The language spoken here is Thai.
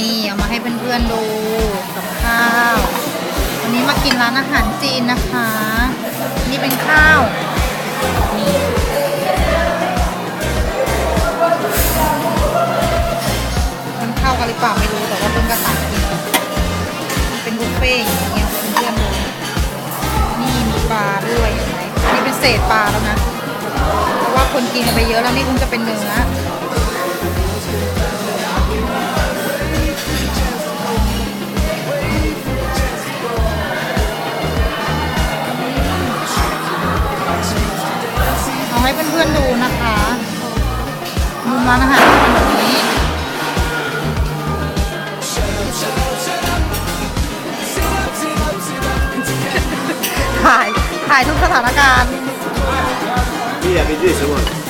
นี่เอามาให้เพื่อนๆดูกับข้าว วันนี้มากินร้านอาหารจีนนะคะ นี่เป็นข้าวนี่มันเข้ากันหรือเปล่าไม่รู้แต่ว่าเพิ่งกระตักกินมันเป็นบุฟเฟ่ต์อย่างเงี้ยเพื่อนๆดูนี่มีปลาด้วยเห็นไหมนี่เป็นเศษปลาแล้วนะเพราะว่าคนกินไปเยอะแล้วนี่คงจะเป็นเนื้อ ให้เพื่อนๆดูนะคะมุมร้านอาหารเป็นแบบนี้ถ่ายถ่ายทุกสถานการณ์นี่อยากไปด้วยสิวะมีมีข